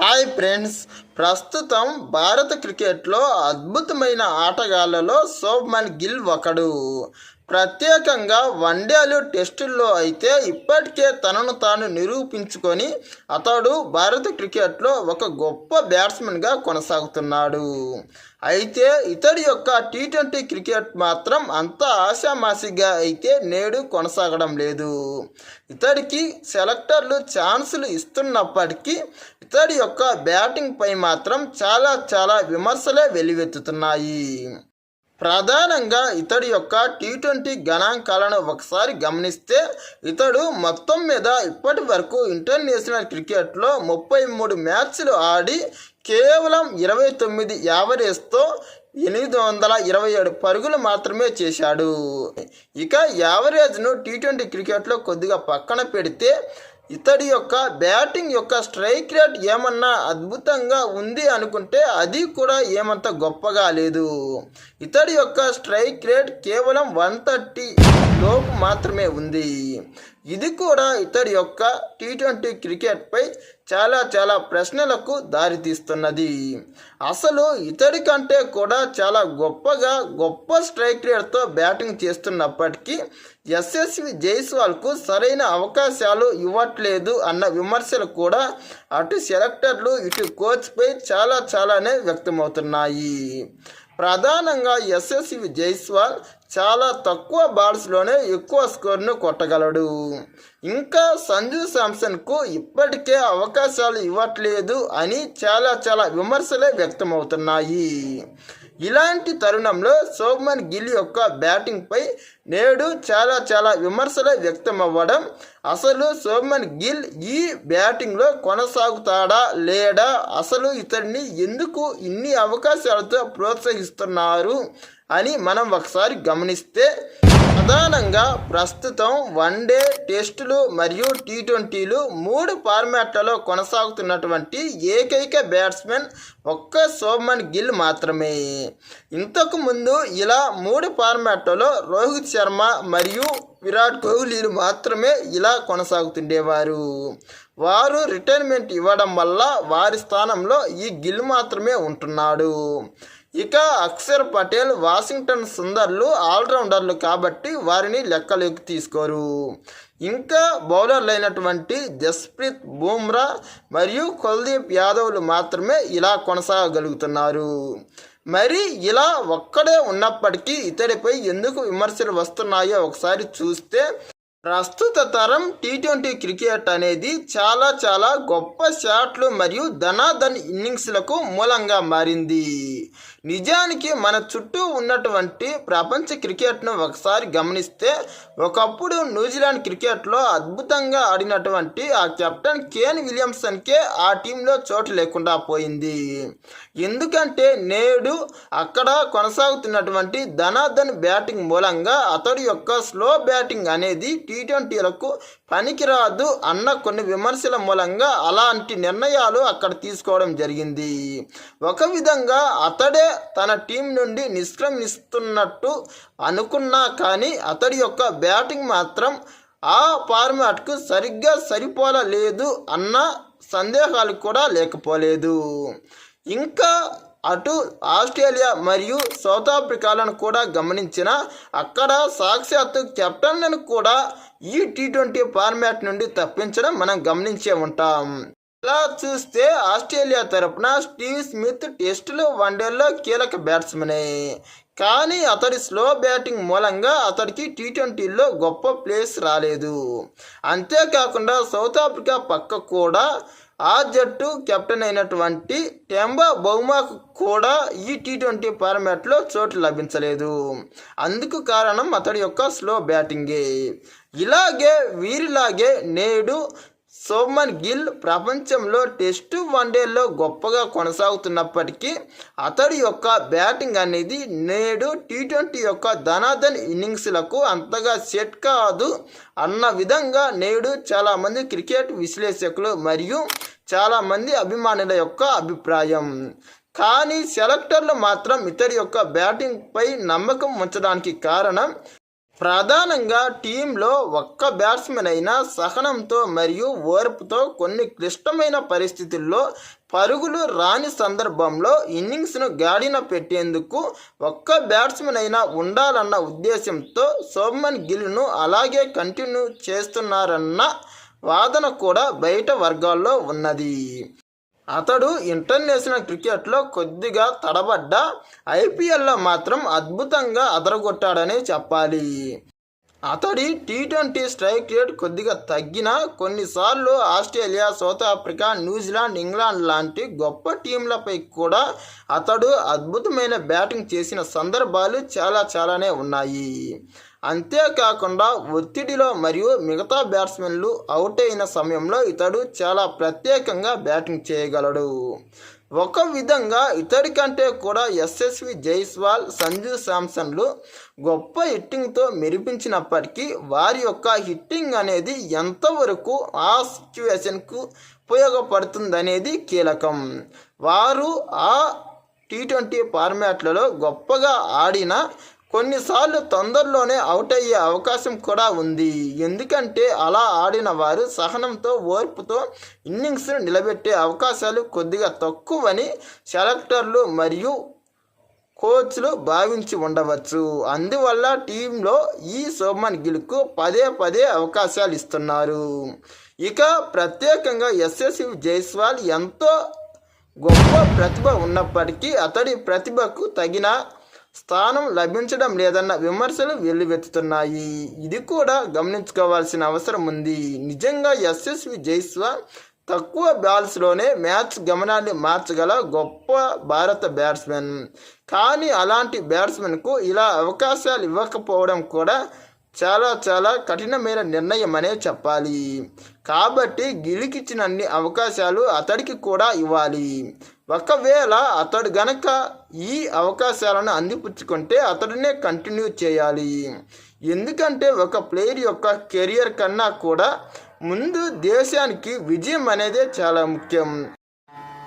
Hi friends. ప్రస్తుతం భారత క్రికెట్లో అద్భుతమైన ఆటగాళ్ళలో శోభ్మన్ గిల్ ఒకడు. ప్రత్యేకంగా వన్డేలు టెస్టుల్లో అయితే ఇప్పటికే తనను తాను నిరూపించుకొని అతడు భారత క్రికెట్లో ఒక గొప్ప బ్యాట్స్మెన్గా కొనసాగుతున్నాడు. అయితే ఇతడి యొక్క టీ ట్వంటీ క్రికెట్ మాత్రం అంత ఆశామాసిగా అయితే నేడు కొనసాగడం లేదు. ఇతడికి సెలెక్టర్లు ఛాన్సులు ఇస్తున్నప్పటికీ ఇతడి యొక్క బ్యాటింగ్పై మాత్రం చాలా చాలా విమర్శలే వెల్లువెత్తుతున్నాయి. ప్రధానంగా ఇతడి యొక్క టీ ట్వంటీ గణాంకాలను ఒకసారి గమనిస్తే ఇతడు మొత్తం మీద ఇప్పటి వరకు ఇంటర్నేషనల్ క్రికెట్లో ముప్పై మూడు మ్యాచ్లు ఆడి కేవలం ఇరవై తొమ్మిది యావరేజ్తో ఎనిమిది వందల ఇరవై ఏడు పరుగులు మాత్రమే చేశాడు. ఇక యావరేజ్ను టీ ట్వంటీ క్రికెట్లో కొద్దిగా పక్కన పెడితే ఇతడి యొక్క బ్యాటింగ్ యొక్క స్ట్రైక్ రేట్ ఏమన్నా అద్భుతంగా ఉంది అనుకుంటే అది కూడా ఏమంత గొప్పగా లేదు. ఇతడి యొక్క స్ట్రైక్ రేట్ కేవలం వన్ థర్టీ లోపు మాత్రమే ఉంది. ఇది కూడా ఇతడి యొక్క టీ ట్వంటీ క్రికెట్పై చాలా చాలా ప్రశ్నలకు దారితీస్తున్నది. అసలు ఇతడి కంటే కూడా చాలా గొప్పగా గొప్ప స్ట్రైక్ రేట్తో బ్యాటింగ్ చేస్తున్నప్పటికీ ఎస్ఎస్వి జైస్వాల్కు సరైన అవకాశాలు ఇవ్వట్లేదు అన్న విమర్శలు కూడా అటు సెలెక్టర్లు ఇటు కోచ్పై చాలా చాలానే వ్యక్తమవుతున్నాయి. ప్రధానంగా యశస్వి జైస్వాల్ చాలా తక్కువ బాల్స్లోనే ఎక్కువ స్కోర్ను కొట్టగలడు. ఇంకా సంజు శాంసన్కు ఇప్పటికే అవకాశాలు ఇవ్వట్లేదు అని చాలా చాలా విమర్శలే వ్యక్తమవుతున్నాయి. ఇలాంటి తరుణంలో శోభమన్ గిల్ యొక్క బ్యాటింగ్పై నేడు చాలా చాలా విమర్శలు వ్యక్తమవ్వడం అసలు శోభమన్ గిల్ ఈ బ్యాటింగ్లో కొనసాగుతాడా లేడా అసలు ఇతడిని ఎందుకు ఇన్ని అవకాశాలతో ప్రోత్సహిస్తున్నారు అని మనం ఒకసారి గమనిస్తే ప్రధానంగా ప్రస్తుతం వన్డే టెస్టులు మరియు టీ ట్వంటీలు మూడు ఫార్మాట్లలో కొనసాగుతున్నటువంటి ఏకైక బ్యాట్స్మెన్ ఒక్క సోమన్ గిల్ మాత్రమే. ఇంతకు ముందు ఇలా మూడు ఫార్మాట్లలో రోహిత్ శర్మ మరియు విరాట్ కోహ్లీలు మాత్రమే ఇలా కొనసాగుతుండేవారు. వారు రిటైర్మెంట్ ఇవ్వడం వల్ల వారి స్థానంలో ఈ గిల్ మాత్రమే ఉంటున్నాడు. ఇక అక్షర్ పటేల్ వాషింగ్టన్ సుందర్లు ఆల్రౌండర్లు కాబట్టి వారిని లెక్కలోకి తీసుకోరు. ఇంకా బౌలర్లు అయినటువంటి జస్ప్రీత్ బూమ్రా మరియు కుల్దీప్ యాదవ్లు మాత్రమే ఇలా కొనసాగగలుగుతున్నారు మరి ఇలా ఒక్కడే ఉన్నప్పటికీ ఇతడిపై ఎందుకు విమర్శలు వస్తున్నాయో ఒకసారి చూస్తే ప్రస్తుత తరం టీ ట్వంటీ క్రికెట్ అనేది చాలా చాలా గొప్ప షాట్లు మరియు ధనాధన్ ఇన్నింగ్స్లకు మూలంగా మారింది. నిజానికి మన చుట్టూ ఉన్నటువంటి ప్రపంచ క్రికెట్ను ఒకసారి గమనిస్తే ఒకప్పుడు న్యూజిలాండ్ క్రికెట్లో అద్భుతంగా ఆడినటువంటి ఆ కెప్టెన్ కేన్ విలియమ్సన్కే ఆ టీంలో చోటు లేకుండా పోయింది. ఎందుకంటే నేడు అక్కడ కొనసాగుతున్నటువంటి ధనాధన్ బ్యాటింగ్ మూలంగా అతడి యొక్క స్లో బ్యాటింగ్ అనేది టీ ట్వంటీలకు పనికిరాదు అన్న కొన్ని విమర్శల మూలంగా అలాంటి నిర్ణయాలు అక్కడ తీసుకోవడం జరిగింది. ఒక విధంగా అతడే తన టీం నుండి నిష్క్రమిస్తున్నట్టు అనుకున్నా కానీ అతడి యొక్క బ్యాటింగ్ మాత్రం ఆ ఫార్మాట్కు సరిగ్గా సరిపోలలేదు అన్న సందేహాలు కూడా లేకపోలేదు. ఇంకా అటు ఆస్ట్రేలియా మరియు సౌత్ ఆఫ్రికాలను కూడా గమనించిన అక్కడ సాక్షాత్తు కెప్టెన్లను కూడా ఈ టీ ట్వంటీ ఫార్మాట్ నుండి తప్పించడం మనం గమనించే ఉంటాం. ఇలా చూస్తే ఆస్ట్రేలియా తరపున స్టీవ్ స్మిత్ టెస్టులు వన్డేల్లో కీలక బ్యాట్స్మనే. కానీ అతడి స్లో బ్యాటింగ్ మూలంగా అతడికి టీ ట్వంటీలో గొప్ప ప్లేస్ రాలేదు. అంతేకాకుండా సౌత్ ఆఫ్రికా పక్క కూడా ఆ జట్టు కెప్టెన్ అయినటువంటి టెంబా బౌమాకు కూడా ఈ టీ ట్వంటీ ఫార్మాట్లో చోటు లభించలేదు. అందుకు కారణం అతడి యొక్క స్లో బ్యాటింగే. ఇలాగే వీరిలాగే నేడు సోమన్ గిల్ ప్రపంచంలో టెస్టు వన్డేల్లో గొప్పగా కొనసాగుతున్నప్పటికీ అతడి యొక్క బ్యాటింగ్ అనేది నేడు టీ ట్వంటీ యొక్క ధనాధన్ ఇన్నింగ్స్లకు అంతగా సెట్ కాదు అన్న విధంగా నేడు చాలామంది క్రికెట్ విశ్లేషకులు మరియు చాలామంది అభిమానుల యొక్క అభిప్రాయం. కానీ సెలెక్టర్లు మాత్రం ఇతడి యొక్క బ్యాటింగ్పై నమ్మకం ఉంచడానికి కారణం ప్రధానంగా టీంలో ఒక్క బ్యాట్స్మెన్ అయినా సహనంతో మరియు ఓర్పుతో కొన్ని క్లిష్టమైన పరిస్థితుల్లో పరుగులు రాని సందర్భంలో ఇన్నింగ్స్ను గాడిన పెట్టేందుకు ఒక్క బ్యాట్స్మెన్ అయినా ఉండాలన్న ఉద్దేశంతో శోభమన్ గిల్ను అలాగే కంటిన్యూ చేస్తున్నారన్న వాదన కూడా బయట వర్గాల్లో ఉన్నది. అతడు ఇంటర్నేషనల్ క్రికెట్లో కొద్దిగా తడబడ్డ ఐపీఎల్లో మాత్రం అద్భుతంగా అదరగొట్టాడని చెప్పాలి. అతడి టీ ట్వంటీ స్ట్రైక్ రేట్ కొద్దిగా తగ్గినా కొన్నిసార్లు ఆస్ట్రేలియా సౌత్ ఆఫ్రికా న్యూజిలాండ్ ఇంగ్లాండ్ లాంటి గొప్ప టీంలపై కూడా అతడు అద్భుతమైన బ్యాటింగ్ చేసిన సందర్భాలు చాలా చాలానే ఉన్నాయి. అంతేకాకుండా ఒత్తిడిలో మరియు మిగతా బ్యాట్స్మెన్లు అవుట్ అయిన సమయంలో ఇతడు చాలా ప్రత్యేకంగా బ్యాటింగ్ చేయగలడు. ఒక విధంగా ఇతడి కంటే కూడా ఎస్ఎస్వి జైస్వాల్ సంజు శాంసన్లు గొప్ప హిట్టింగ్తో మెరిపించినప్పటికీ వారి యొక్క హిట్టింగ్ అనేది ఎంతవరకు ఆ సిచ్యువేషన్కు ఉపయోగపడుతుందనేది కీలకం. వారు ఆ టీ ట్వంటీ ఫార్మాట్లలో గొప్పగా ఆడిన కొన్నిసార్లు తొందరలోనే అవుట్ అయ్యే అవకాశం కూడా ఉంది. ఎందుకంటే అలా ఆడిన వారు సహనంతో ఓర్పుతో ఇన్నింగ్స్ను నిలబెట్టే అవకాశాలు కొద్దిగా తక్కువని సెలెక్టర్లు మరియు కోచ్లు భావించి ఉండవచ్చు. అందువల్ల టీంలో ఈ శోభన్ గిల్కు పదే పదే అవకాశాలు ఇస్తున్నారు. ఇక ప్రత్యేకంగా ఎస్ఎస్వి జైస్వాల్ ఎంతో గొప్ప ప్రతిభ ఉన్నప్పటికీ అతడి ప్రతిభకు తగిన స్థానం లభించడం లేదన్న విమర్శలు వెల్లువెత్తుతున్నాయి. ఇది కూడా గమనించుకోవాల్సిన అవసరం ఉంది. నిజంగా యశస్వి జైస్వాల్ తక్కువ బాల్స్లోనే మ్యాచ్ గమనాన్ని మార్చగల గొప్ప భారత బ్యాట్స్మెన్. కానీ అలాంటి బ్యాట్స్మెన్కు ఇలా అవకాశాలు ఇవ్వకపోవడం కూడా చాలా చాలా కఠినమైన నిర్ణయం అనే చెప్పాలి. కాబట్టి గిలికిచ్చినన్ని అవకాశాలు అతడికి కూడా ఇవ్వాలి. ఒకవేళ అతడు గనక ఈ అవకాశాలను అందిపుచ్చుకుంటే అతడినే కంటిన్యూ చేయాలి. ఎందుకంటే ఒక ప్లేయర్ యొక్క కెరియర్ కన్నా కూడా ముందు దేశానికి విజయం అనేదే చాలా ముఖ్యం.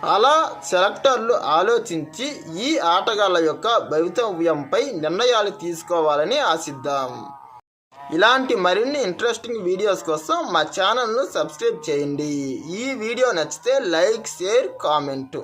అలా సెలెక్టర్లు ఆలోచించి ఈ ఆటగాళ్ళ యొక్క భవితవ్యంపై నిర్ణయాలు తీసుకోవాలని ఆశిద్దాం. ఇలాంటి మరిన్ని ఇంట్రెస్టింగ్ వీడియోస్ కోసం మా ఛానల్ను సబ్స్క్రైబ్ చేయండి. ఈ వీడియో నచ్చితే లైక్ షేర్ కామెంటు